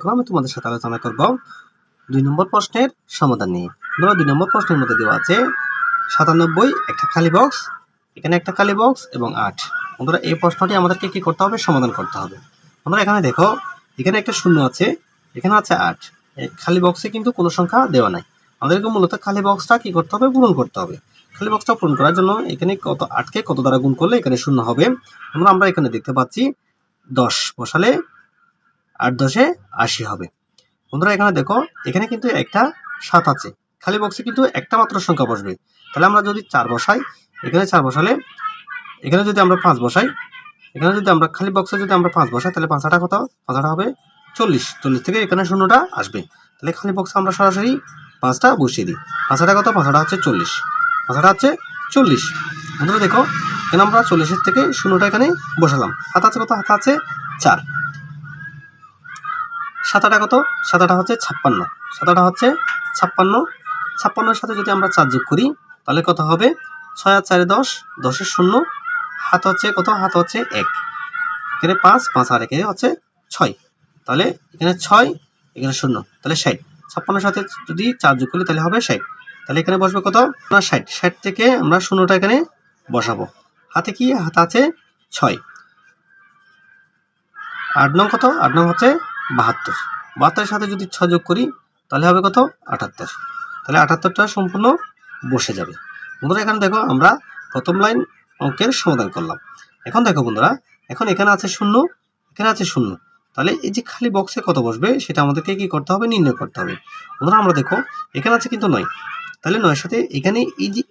দেখো, আমি তোমাদের সাথে আলোচনা করব দুই নম্বর প্রশ্নের সমাধান নিয়ে। ধরো, দুই নম্বর প্রশ্নের মধ্যে দেওয়া আছে, সাতানব্বই একটা খালি বক্স এখানে একটা খালি বক্স এবং আট। বন্ধুরা, এই প্রশ্নটি আমাদেরকে কি করতে হবে? সমাধান করতে হবে। বন্ধুরা, এখানে দেখো, এখানে একটা শূন্য আছে, এখানে আছে আট। খালি বক্সে কিন্তু কোনো সংখ্যা দেওয়া নাই। আমাদেরকে মূলত খালি বক্সটা কি করতে হবে? পূরণ করতে হবে। খালি বক্সটা পূরণ করার জন্য এখানে কত, আটকে কত দ্বারা গুণ করলে এখানে শূন্য হবে? আমরা আমরা এখানে দেখতে পাচ্ছি দশ। বসালে আট দশে আশি হবে। বন্ধুরা, এখানে দেখো, এখানে কিন্তু একটা সাত আছে। খালি বক্সে কিন্তু একটা মাত্র সংখ্যা বসবে। তাহলে আমরা যদি চার বসাই, এখানে চার বসালে, এখানে যদি আমরা পাঁচ বসাই, এখানে যদি আমরা খালি বক্সে যদি আমরা পাঁচ বসাই, তাহলে পাঁচাটা কত? পাঁচাটা হবে চল্লিশ। চল্লিশ থেকে এখানে শূন্যটা আসবে। তাহলে খালি বক্সে আমরা সরাসরি পাঁচটা বসিয়ে দিই। পাঁচাটা কত? পাঁচাটা হচ্ছে চল্লিশ। পাঁচাটা হচ্ছে চল্লিশ। বন্ধুরা, দেখো, এখানে আমরা চল্লিশের থেকে শূন্যটা এখানে বসালাম। হাত আছে কত? হাত আছে চার। সাতাটা কত? সাতাটা হচ্ছে ছাপ্পান্ন। সাতাটা হচ্ছে ছাপ্পান্ন। ছাপ্পান্নর সাথে যদি আমরা চার যোগ করি, তাহলে কত হবে? ছয় আর চারে দশ দশের শূন্য, হাত হচ্ছে কত? হাত হচ্ছে এক। এখানে পাঁচ পাঁচ আর এখানে হচ্ছে ছয়। তাহলে এখানে ছয়, এখানে শূন্য, তাহলে ষাট। ছাপ্পান্নের সাথে যদি চার যোগ করি, তাহলে হবে ষাট। তাহলে এখানে বসবে কত? না ষাট। ষাট থেকে আমরা শূন্যটা এখানে বসাবো। হাতে কি? হাত আছে ছয়। আট নং কত? আট নং হচ্ছে বাহাত্তর। বাহাত্তরের সাথে যদি ছয় যোগ করি, তাহলে হবে কত? আটাত্তর। তাহলে আটাত্তরটা সম্পূর্ণ বসে যাবে। বন্ধুরা, এখানে দেখো আমরা প্রথম লাইন অঙ্কের সমাধান করলাম। এখন দেখো বন্ধুরা, এখন এখানে আছে শূন্য, এখানে আছে শূন্য। তাহলে এই যে খালি বক্সে কত বসবে, সেটা আমাদেরকে কি করতে হবে? নির্ণয় করতে হবে। বন্ধুরা, আমরা দেখো, এখানে আছে কিন্তু নয়। তাহলে নয়ের সাথে এখানে এই যে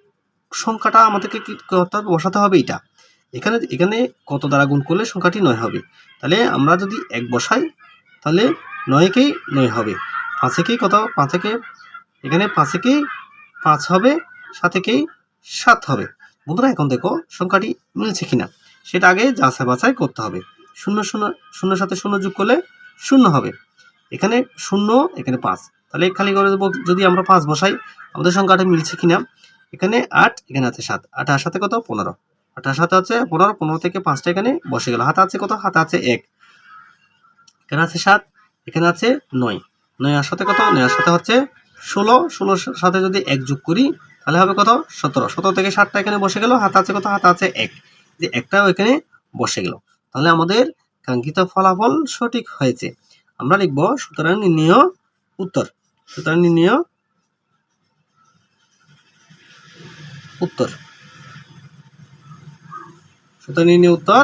সংখ্যাটা আমাদেরকে কি করতে হবে? বসাতে হবে এটা এখানে এখানে কত দ্বারা গুণ করলে সংখ্যাটি নয় হবে? তাহলে আমরা যদি এক বসাই তাহলে নয়কেই নয় হবে। পাঁচেকেই কত? পাঁচেকে? এখানে পাঁচেকেই পাঁচ হবে, সাতেকেই সাত হবে। বন্ধুরা, এখন দেখো সংখ্যাটি মিলছে কিনা। সেটা আগে যাচাই বাছাই করতে হবে। শূন্য শূন্য শূন্যর সাথে শূন্য যোগ করলে শূন্য হবে। এখানে শূন্য, এখানে পাঁচ। তাহলে খালি করে দেবো, যদি আমরা পাঁচ বসাই, আমাদের সংখ্যাটা মিলছে কিনা? এখানে আট, এখানে আছে সাত। আট আর সাথে কত? পনেরো। আট আর সাথে আছে পনেরো পনেরো থেকে পাঁচটা এখানে বসে গেল। হাতে আছে কত? হাতে আছে এক। এখানে আছে সাত, এখানে আছে নয়। নয় আর সাথে কত? নয় আর সাথে হচ্ছে ষোলো। ষোলোর সাথে যদি এক যোগ করি, তাহলে হবে কত? সতেরো। সতেরো থেকে সাতটা এখানে বসে গেল, হাতে আছে কত? হাতে আছে এক। যে একটাও এখানে বসে গেল। তাহলে আমাদের কাঙ্ক্ষিত ফলাফল সঠিক হয়েছে। আমরা লিখব সুতরাং নির্ণয় উত্তর। সুতরাং নির্ণয় উত্তর। সুতরাং নির্ণয় উত্তর